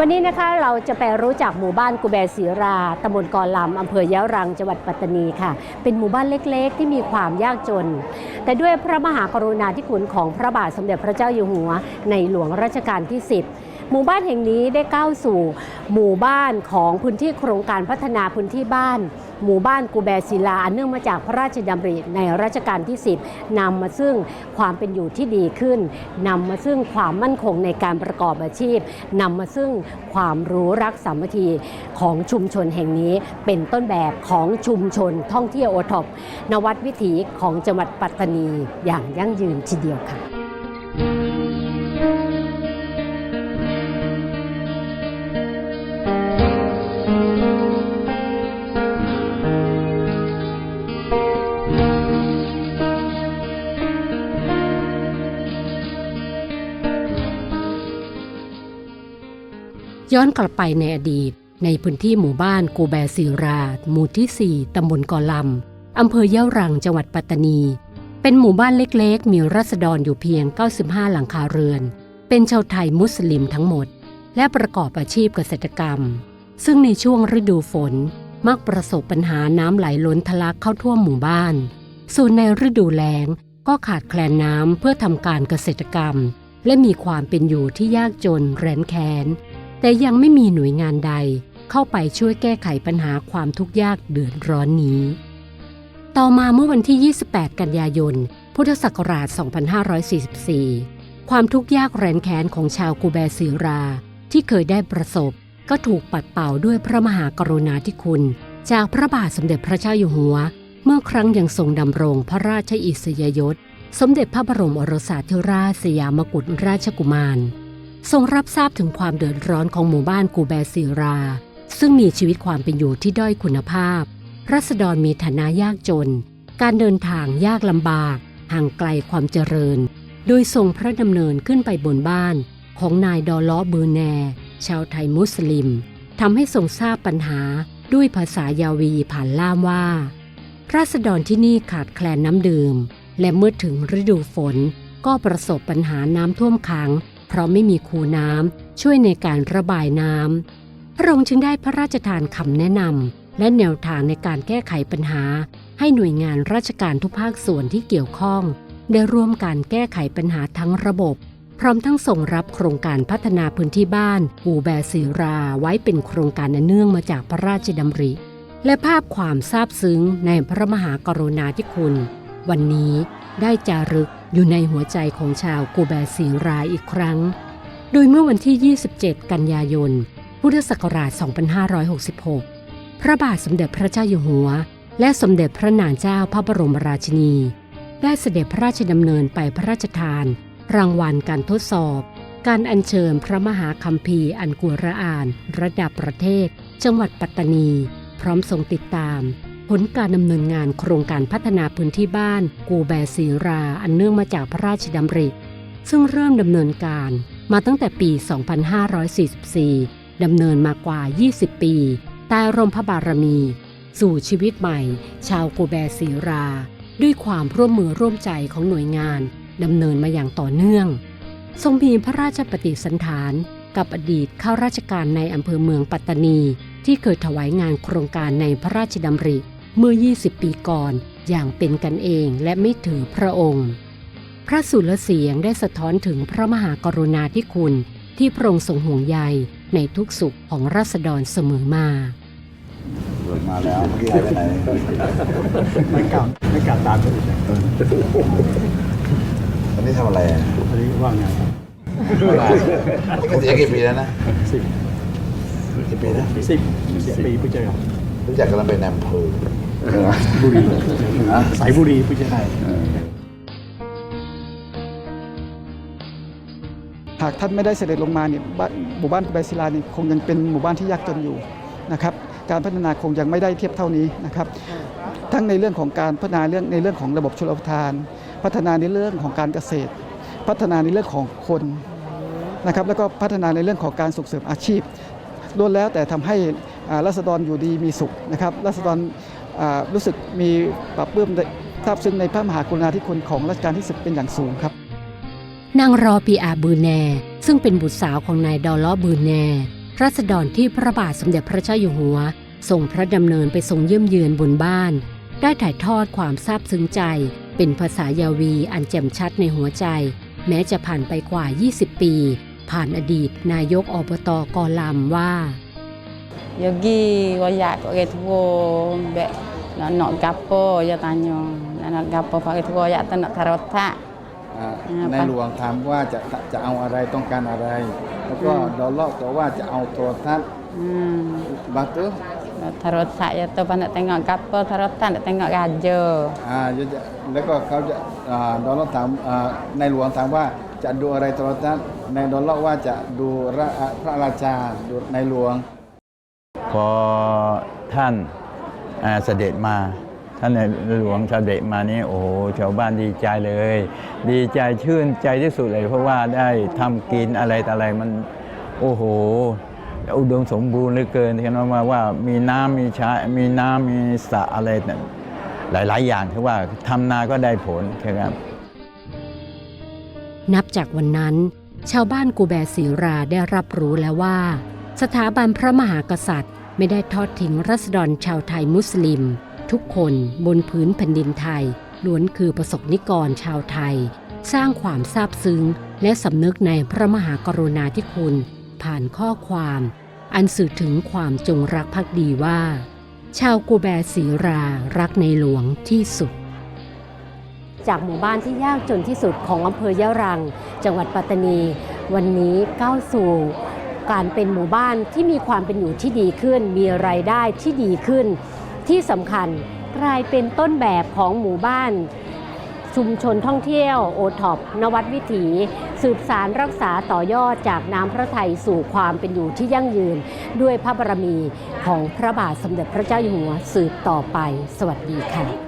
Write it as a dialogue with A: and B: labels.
A: วันนี้นะคะเราจะไปรู้จักหมู่บ้านกุแบศีราตำบลกอลำอำเภอยะรังจังหวัดปัตตานีค่ะ เป็นหมู่บ้านเล็กๆ ที่มีความยากจน แต่ด้วยพระมหากรุณาธิคุณของพระบาทสมเด็จพระเจ้าอยู่หัว ในหลวงรัชกาลที่ 10 หมู่บ้านแห่งนี้ได้ก้าวสู่ หมู่บ้านของพื้นที่โครงการพัฒนาพื้นที่บ้าน หมู่บ้านกูแบศิลาอันเนื่องมาจากพระราชดำริในรัชกาลที่ 10นำมาซึ่งความเป็นอยู่ที่ดีขึ้นนำมาซึ่งความมั่นคงในการประกอบอาชีพนำมาซึ่งความรู้รักสามัคคีของชุมชนแห่งนี้เป็นต้นแบบของชุมชนท่องเที่ยวโอท็อปนวัดวิถีของจังหวัดปัตตานีอย่างยั่งยืนทีเดียวค่ะ ย้อนกลับไปในอดีต ในพื้นที่หมู่บ้านกูแบศิราหมู่ที่ 4 ตำบลกอลำอำเภอยะรังจังหวัดปัตตานี เป็นหมู่บ้านเล็กๆ มีรัษฎรอยู่เพียง 95 หลังคาเรือน เป็นชาวไทยมุสลิมทั้งหมด และประกอบอาชีพเกษตรกรรม ซึ่งในช่วงฤดูฝนมักประสบปัญหาน้ำไหลล้นทะลักเข้าท่วมหมู่บ้าน ส่วนในฤดูแล้งก็ขาดแคลนน้ำเพื่อทำการเกษตรกรรม และมีความเป็นอยู่ที่ยากจนแร้นแค้น แต่ยังไม่มีหน่วยงานใดเข้าไปช่วยแก้ไขปัญหาความทุกข์ยากเดือดร้อนนี้ ต่อมาเมื่อวันที่ 28 กันยายน พุทธศักราช 2544 ความทุกข์ยากแรนแค้นของชาวกูแบศิรา ที่เคยได้ประสบ ก็ถูกปัดเป่าด้วยพระมหากรุณาธิคุณ จากพระบาทสมเด็จพระเจ้าอยู่หัว เมื่อครั้งยังทรงดำรงพระราชอิสริยยศ สมเด็จพระบรมโอรสาธิราชสยามกุฎราชกุมาร ทรงรับทราบถึงความเดือดร้อนของหมู่บ้านกูแบศิรา ซึ่งมีชีวิตความเป็นอยู่ที่ด้อยคุณภาพ รัษฎรมีฐานะยากจน การเดินทางยากลำบาก ห่างไกลความเจริญ โดยทรงพระดำเนินขึ้นไปบนบ้าน ของนายดอล้อบือแน ชาวไทยมุสลิมทำให้ทรงทราบปัญหาด้วยภาษายาวีผ่านล่ามว่า ราษฎรที่นี่ขาดแคลนน้ำดื่ม และเมื่อถึงฤดูฝนก็ประสบปัญหาน้ำท่วมขัง เพราะไม่มีคูน้ำช่วยในการระบายน้ำพระองค์จึงได้พระราชทานคำแนะนำและแนวทางในการแก้ไขปัญหา ให้หน่วยงานราชการทุกภาคส่วนที่เกี่ยวข้อง ได้ร่วมการแก้ไขปัญหาทั้งระบบ พร้อมทั้งส่งรับโครงการพัฒนาพื้นที่บ้านปูแบศิราไว้เป็นโครงการอันเนื่องมาจากพระราชดำริและภาพความซาบซึ้งในพระมหากรุณาธิคุณ วันนี้ได้จารึก อยู่ในหัวใจของชาวกูแบศิรายอีกครั้ง โดยเมื่อวันที่ 27 กันยายน พุทธศักราช 2566 พระบาทสมเด็จพระเจ้าอยู่หัว และสมเด็จพระนางเจ้าพระบรมราชินี ได้เสด็จพระราชดำเนินไปพระราชทาน รางวัลการทดสอบ การอัญเชิญพระมหาคัมภีร์อันกุรอาน ระดับประเทศ จังหวัดปัตตานี พร้อมทรงติดตาม ผลการดำเนินงานโครงการพัฒนาพื้นที่บ้านกูแบศิราอันเนื่องมาจากพระราชดำริ ซึ่งเริ่มดำเนินการมาตั้งแต่ปี 2544 ดำเนินมากว่า 20 ปีใต้ร่มพระบารมี สู่ชีวิตใหม่ ชาวกูแบศิรา ด้วยความร่วมมือร่วมใจของหน่วยงานดำเนินมาอย่างต่อเนื่อง ทรงมีพระราชปฏิสันฐานกับอดีตข้าราชการในอำเภอเมืองปัตตานี ที่เคยถวายงานโครงการในพระราชดำริ เมื่อ 20 ปีก่อนอย่างเป็นกันเองและไม่ถือพระองค์ พระสุรเสียงได้สะท้อนถึงพระมหากรุณาธิคุณที่พระองค์ทรงห่วงใยในทุกสุขของราษฎรเสมอมา
B: เปิดมาแล้วเมื่อกี้หายไปไหน
C: ไม่กลับไม่กลับตามคนอื่นเลย
B: อันนี้ทำอะไรอะ
C: อันนี้ว่างงานครับ
B: เกษียณกี่ปีแล้วนะ
C: สิบ
B: กี่ปีนะ
C: สิบสิบปีเพิ่งเจอกัน
B: รู้จักกันแล้วเป็นแอมเภอ
C: บุรี
B: ฮะ
C: สายบุรีเพิ่งเจอกัน
D: หากท่านไม่ได้เสด็จลงมาเนี่ยบ้านหมู่บ้านกุบายศิลานี่คงยังเป็นหมู่บ้านที่ยากจนอยู่นะครับการพัฒนาคงยังไม่ได้เทียบเท่านี้นะครับทั้งในเรื่องของการพัฒนาเรื่องในเรื่องของระบบชลประทาน พัฒนาในเรื่องของการเกษตร พัฒนาในเรื่องของคนนะครับแล้วก็พัฒนาในเรื่องของการส่งเสริมอาชีพล้วนแล้วแต่ทำให้อ่า รัษฎรอยู่ดีมีสุขนะครับรัษฎรอ่ารู้สึกมีปรับเพิ่มทราบซึ้งในพระมหากรุณาธิคุณของรัชกาลที่สิบเป็นอย่างสูงครับ
A: นางรอปีอาบือแน ซึ่งเป็นบุตรสาวของนายดอล้อบือแนรัษฎรที่พระบาทสมเด็จพระเจ้าอยู่หัวทรงพระดำเนินไปทรงเยี่ยมเยือนบนบ้าน ได้ถ่ายทอดความซาบซึ้งใจ เป็นภาษายาวีอันแจ่มชัดในหัวใจ แม้จะผ่านไปกว่า 20 ปี ผ่านอดีตนายกอบตกอลำว่า
E: Yogi wayak kok gitu go be nak nak gapo ya tanya nak nak gapo pak itu wayak tu nak tarotak
C: อ่า
E: อ่า
C: ในหลวงถามว่าจะจะเอาอะไรต้องการอะไร แล้วก็ดอลลาร์ก็ว่าจะเอาโทรทัศน์
E: hmm
C: บาตุ
E: nak tarotak ya tu pak nak tengok gapo tarotak nak tengok raja
C: อ่าจะจะแล้วก็เขาจะอ่าดอลลาร์ถามอ่าในหลวงถามว่าจะดูอะไรโทรทัศน์ในดอลลาร์ว่าจะดูระอ่าพระราชาดูในหลวง
F: พอท่านเสด็จมาท่านในหลวงเสด็จมานี่โอ้โหชาวบ้านดีใจเลย ดีใจชื่นใจที่สุดเลย เพราะว่าได้ทำกินอะไรต่อะไรมันโอ้โหอุดมสมบูรณ์เหลือเกินที่นว่าว่ามีน้ำมีชามีน้ำมีสระอะไรต่างหลาย ๆ อย่างคือว่าทำนาก็ได้ผลครับ
A: นับจากวันนั้น ชาวบ้านกูแบศิราได้รับรู้แล้วว่า สถาบันพระมหากษัตริย์ ไม่ได้ทอดทิ้งรัษฎรชาวไทยมุสลิม ทุกคนบนพื้นแผ่นดินไทยล้วนคือประสบนิกรชาวไทย สร้างความซาบซึ้ง และสำนึกในพระมหากรุณาธิคุณ ผ่านข้อความ อันสื่อถึงความจงรักภักดีว่า ชาวกูแบศิรารักในหลวงที่สุด จากหมู่บ้านที่ยากจนที่สุดของอำเภอยะรัง จังหวัดปัตตานี วันนี้ก้าวสู่ การเป็นหมู่บ้านที่มีความเป็นอยู่ที่ดีขึ้น มีรายได้ที่ดีขึ้น ที่สำคัญกลายเป็นต้นแบบของหมู่บ้านชุมชนท่องเที่ยวโอท็อปนวัดวิถี สืบสารรักษาต่อยอดจากน้ำพระทัยสู่ความเป็นอยู่ที่ยั่งยืน ด้วยพระบารมีของพระบาทสมเด็จพระเจ้าอยู่หัวสืบต่อไป สวัสดีค่ะ